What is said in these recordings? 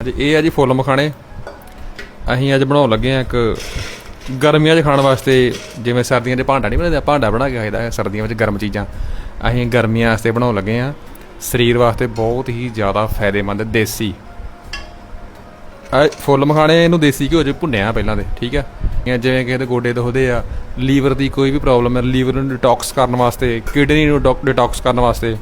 ਅੱਜ ਇਹ ਆ ਜੀ ਫੁੱਲ ਮਖਾਣੇ। ਅਸੀਂ ਅੱਜ ਬਣਾਉਣ ਲੱਗੇ ਆ ਇੱਕ ਗਰਮੀਆਂ 'ਚ ਖਾਣ ਵਾਸਤੇ, ਜਿਵੇਂ ਸਰਦੀਆਂ 'ਚ ਭਾਂਡਾ ਨਹੀਂ ਬਣਾਉਂਦੇ ਭਾਂਡਾ ਬਣਾ ਕੇ ਖਾਈਦਾ ਹੈ, ਸਰਦੀਆਂ ਵਿੱਚ ਗਰਮ ਚੀਜ਼ਾਂ। ਅਸੀਂ ਗਰਮੀਆਂ ਵਾਸਤੇ ਬਣਾਉਣ ਲੱਗੇ ਆ ਸਰੀਰ ਵਾਸਤੇ ਬਹੁਤ ਹੀ ਜ਼ਿਆਦਾ ਫਾਇਦੇਮੰਦ ਦੇਸੀ। ਆ ਫੁੱਲ ਮਖਾਣੇ ਇਹਨੂੰ ਦੇਸੀ ਘਿਓ 'ਚ ਭੁੰਨਿਆ ਪਹਿਲਾਂ ਦੇ ਠੀਕ ਆ ਜਾਂ ਜਿਵੇਂ ਕਿਸੇ ਦੇ ਗੋਡੇ ਦੁਖਦੇ ਆ, ਲੀਵਰ ਦੀ ਕੋਈ ਵੀ ਪ੍ਰੋਬਲਮ ਹੈ, ਲੀਵਰ ਨੂੰ ਡਿਟੌਕਸ ਕਰਨ ਵਾਸਤੇ, ਕਿਡਨੀ ਨੂੰ ਡਿਟੌਕਸ ਕਰਨ ਵਾਸਤੇ।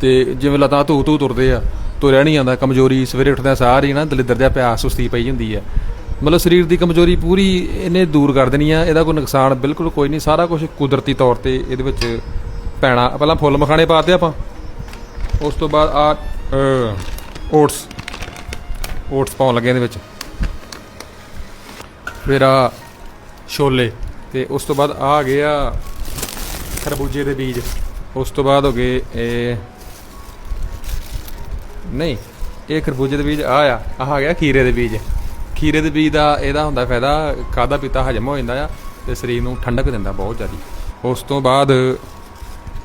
ਤੇ ਜਿਵੇਂ ਲੱਤਾਂ ਧੂ ਧੂ ਤੁਰਦੇ ਆ ਤੋਂ ਰਹਿ ਨਹੀਂ ਜਾਂਦਾ ਕਮਜ਼ੋਰੀ ਸਵੇਰੇ ਉੱਠਦਿਆਂ ਸਾਰ ਹੀ ਨਾ ਦਲਿੱਦਰ ਜਿਹਾ ਪਿਆਸ ਸੁਸਤੀ ਪਈ ਹੁੰਦੀ ਹੈ। ਮਤਲਬ ਸਰੀਰ ਦੀ ਕਮਜ਼ੋਰੀ ਪੂਰੀ ਇਹਨੇ ਦੂਰ ਕਰ ਦੇਣੀ ਆ, ਇਹਦਾ ਕੋਈ ਨੁਕਸਾਨ ਬਿਲਕੁਲ ਕੋਈ ਨਹੀਂ, ਸਾਰਾ ਕੁਝ ਕੁਦਰਤੀ ਤੌਰ ਤੇ ਇਹਦੇ ਵਿੱਚ ਪੈਣਾ। ਪਹਿਲਾਂ ਫੁੱਲ ਮਖਾਣੇ ਪਾਤੇ ਆਪਾਂ। ਉਸ ਤੋਂ ਬਾਅਦ ਆ ਓਟਸ ਓਟਸ ਪਾਉਣ ਲੱਗੇ ਇਹਦੇ ਵਿੱਚ। ਫਿਰ ਆ ਛੋਲੇ ਤੇ ਉਸ ਤੋਂ ਬਾਅਦ ਆ ਆ ਗਏ ਆ ਖਰਬੂਜੇ ਦੇ ਬੀਜ। ਉਸ ਤੋਂ ਬਾਅਦ ਹੋ ਗਏ ਇਹ ਨਹੀਂ, ਇਹ ਖਰਬੂਜੇ ਦੇ ਬੀਜ ਆ ਆ, ਆਹ ਆ ਗਿਆ ਖੀਰੇ ਦੇ ਬੀਜ। ਖੀਰੇ ਦੇ ਬੀਜ ਦਾ ਇਹਦਾ ਹੁੰਦਾ ਫਾਇਦਾ ਖਾਦਾ ਪੀਤਾ ਹਜਮ ਹੋ ਜਾਂਦਾ ਆ ਤੇ ਸਰੀਰ ਨੂੰ ਠੰਡਕ ਦਿੰਦਾ ਬਹੁਤ ਜ਼ਿਆਦਾ। ਉਸ ਤੋਂ ਬਾਅਦ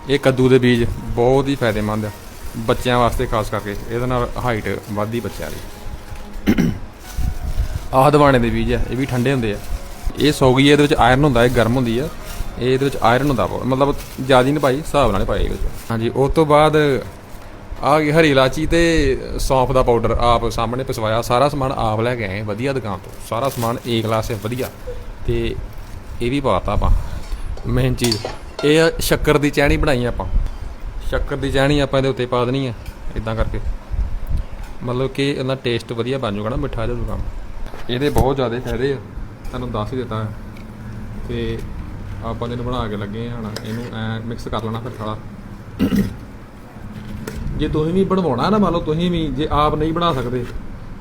ਇਹ ਕੱਦੂ ਦੇ ਬੀਜ ਬਹੁਤ ਹੀ ਫਾਇਦੇਮੰਦ ਆ, ਬੱਚਿਆਂ ਵਾਸਤੇ ਖਾਸ ਕਰਕੇ, ਇਹਦੇ ਨਾਲ ਹਾਈਟ ਵੱਧਦੀ ਬੱਚਿਆਂ ਦੀ। ਆਹ ਦਵਾਣੇ ਦੇ ਬੀਜ ਆ, ਇਹ ਵੀ ਠੰਡੇ ਹੁੰਦੇ ਆ। ਇਹ ਸੌਗੀ, ਇਹਦੇ ਵਿੱਚ ਆਇਰਨ ਹੁੰਦਾ, ਇਹ ਗਰਮ ਹੁੰਦੀ ਆ। ਇਹ ਇਹਦੇ ਵਿੱਚ ਆਇਰਨ ਹੁੰਦਾ ਬਹੁਤ, ਮਤਲਬ ਜ਼ਿਆਦਾ ਨਹੀਂ ਪਾਈ, ਹਿਸਾਬ ਨਾਲ ਹੀ ਪਾਈ ਇਹਦੇ ਵਿੱਚ। ਹਾਂਜੀ, ਉਸ ਤੋਂ ਬਾਅਦ ਆ ਗਈ ਹਰੀ ਇਲਾਚੀ ਤੇ ਸੌਂਫ ਦਾ ਪਾਊਡਰ ਆਪ ਸਾਹਮਣੇ ਪਿਸਵਾਇਆ। ਸਾਰਾ ਸਮਾਨ ਆਪ ਲੈ ਕੇ ਆਏ, ਵਧੀਆ ਦੁਕਾਨ ਤੋਂ। ਸਾਰਾ ਸਮਾਨ ਏ ਕਲਾਸ ਹੈ, ਵਧੀਆ। ਤੇ ਇਹ ਵੀ ਪਾਤਾ ਆਪਾਂ। ਮੇਨ ਚੀਜ਼, ਇਹ ਆ ਸ਼ੱਕਰ ਦੀ ਚਹਿਣੀ ਬਣਾਈ ਆਪਾਂ। ਸ਼ੱਕਰ ਦੀ ਚਹਿਣੀ ਆਪਾਂ ਇਹਦੇ ਉੱਤੇ ਪਾ ਦੇਣੀ ਆ ਇਦਾਂ ਕਰਕੇ। ਮਤਲਬ ਕਿ ਇਹਦਾ ਟੇਸਟ ਵਧੀਆ ਬਣ ਜਾਊਗਾ ਨਾ ਮਿੱਠਾ ਜਿਹਾ ਦੁਕਾਨ। ਇਹਦੇ ਬਹੁਤ ਜ਼ਿਆਦਾ ਫਾਇਦੇ ਆ, ਤੁਹਾਨੂੰ ਦੱਸ ਹੀ ਦਿੱਤਾ ਤੇ ਆਪਾਂ ਇਹਨੂੰ ਬਣਾ ਕੇ ਲੱਗੇ ਹਾਂ ਇਹਨੂੰ ਐ ਮਿਕਸ ਕਰ ਲੈਣਾ ਫਿਰ ਥੋੜਾ ਜੇ ਤੁਸੀਂ ਵੀ ਬਣਵਾਉਣਾ ਨਾ ਮੰਨ ਲਓ, ਤੁਸੀਂ ਵੀ ਜੇ ਆਪ ਨਹੀਂ ਬਣਾ ਸਕਦੇ,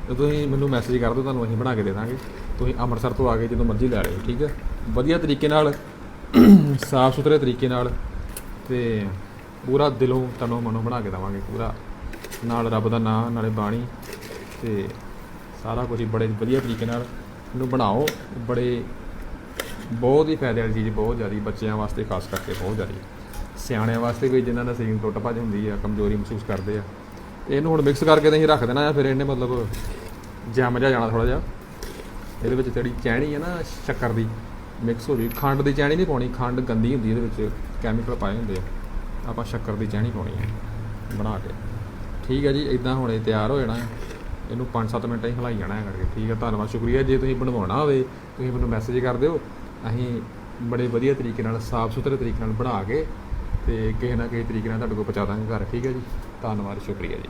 ਤਾਂ ਤੁਸੀਂ ਮੈਨੂੰ ਮੈਸੇਜ ਕਰ ਦਿਓ, ਤੁਹਾਨੂੰ ਅਸੀਂ ਬਣਾ ਕੇ ਦੇ ਦਾਂਗੇ। ਤੁਸੀਂ ਅੰਮ੍ਰਿਤਸਰ ਤੋਂ ਆ ਕੇ ਜਦੋਂ ਮਰਜ਼ੀ ਲੈ ਲਿਓ, ਠੀਕ ਹੈ? ਵਧੀਆ ਤਰੀਕੇ ਨਾਲ, ਸਾਫ਼ ਸੁਥਰੇ ਤਰੀਕੇ ਨਾਲ, ਤੇ ਪੂਰਾ ਦਿਲੋਂ ਤਨੋਂ ਮਨੋਂ ਬਣਾ ਕੇ ਦੇਵਾਂਗੇ, ਪੂਰਾ ਨਾਲ ਰੱਬ ਦਾ ਨਾਮ ਨਾਲੇ ਬਾਣੀ, ਤੇ ਸਾਰਾ ਕੁਝ ਬੜੇ ਵਧੀਆ ਤਰੀਕੇ ਨਾਲ ਇਹਨੂੰ ਬਣਾਓ, ਬੜੇ ਬਹੁਤ ਹੀ ਫਾਇਦੇ ਵਾਲੀ ਚੀਜ਼, ਬਹੁਤ ਜ਼ਿਆਦਾ, ਬੱਚਿਆਂ ਵਾਸਤੇ ਖਾਸ ਕਰਕੇ ਬਹੁਤ ਜ਼ਿਆਦਾ। ਸਿਆਣਿਆਂ ਵਾਸਤੇ ਵੀ ਜਿਨ੍ਹਾਂ ਨਾਲ ਸੀਨ ਟੁੱਟ ਭੱਜ ਹੁੰਦੀ ਆ, ਕਮਜ਼ੋਰੀ ਮਹਿਸੂਸ ਕਰਦੇ ਆ। ਇਹਨੂੰ ਹੁਣ ਮਿਕਸ ਕਰਕੇ ਤੇ ਅਸੀਂ ਰੱਖ ਦੇਣਾ ਆ, ਫਿਰ ਇਹਨੇ ਮਤਲਬ ਜੰਮ ਜਾ ਜਾਣਾ ਥੋੜਾ ਜਿਹਾ। ਇਹਦੇ ਵਿੱਚ ਜਿਹੜੀ ਚੈਣੀ ਹੈ ਨਾ, ਸ਼ੱਕਰ ਦੀ ਮਿਕਸ ਹੋ ਜੂ ਖੰਡ ਦੀ ਚੈਣੀ ਨਹੀਂ ਪਾਉਣੀ, ਖੰਡ ਗੰਦੀ ਹੁੰਦੀ ਇਹਦੇ ਵਿੱਚ ਕੈਮੀਕਲ ਪਾਏ ਹੁੰਦੇ ਆ। ਆਪਾਂ ਸ਼ੱਕਰ ਦੀ ਚੈਣੀ ਪਾਉਣੀ ਹੈ ਬਣਾ ਕੇ। ਠੀਕ ਹੈ ਜੀ ਇਦਾਂ ਹੁਣ ਇਹ ਤਿਆਰ ਹੋ ਜਾਣਾ ਇਹਨੂੰ 5-7 ਮਿੰਟ ਹੀ ਹਿਲਾਈ ਜਾਣਾ ਹੈ ਕਰਕੇ। ਠੀਕ ਹੈ ਧੰਨਵਾਦ, ਸ਼ੁਕਰੀਆ। ਜੇ ਤੁਸੀਂ ਬਣਵਾਉਣਾ ਹੋਵੇ, ਤੁਸੀਂ ਮੈਨੂੰ ਮੈਸੇਜ ਕਰ ਦਿਓ। ਅਸੀਂ ਬੜੇ ਵਧੀਆ ਤਰੀਕੇ ਨਾਲ ਸਾਫ਼ ਸੁਥਰੇ ਤਰੀਕੇ ਨਾਲ ਬਣਾ ਕੇ ਤੇ ਕਿਸੇ ਨਾ ਕਿਸੇ ਤਰੀਕੇ ਨਾਲ ਤੁਹਾਡੇ ਕੋਲ ਪਹੁੰਚਾ ਦਾਂਗੇ ਘਰ। ਠੀਕ ਹੈ ਜੀ? ਧੰਨਵਾਦ, ਸ਼ੁਕਰੀਆ ਜੀ।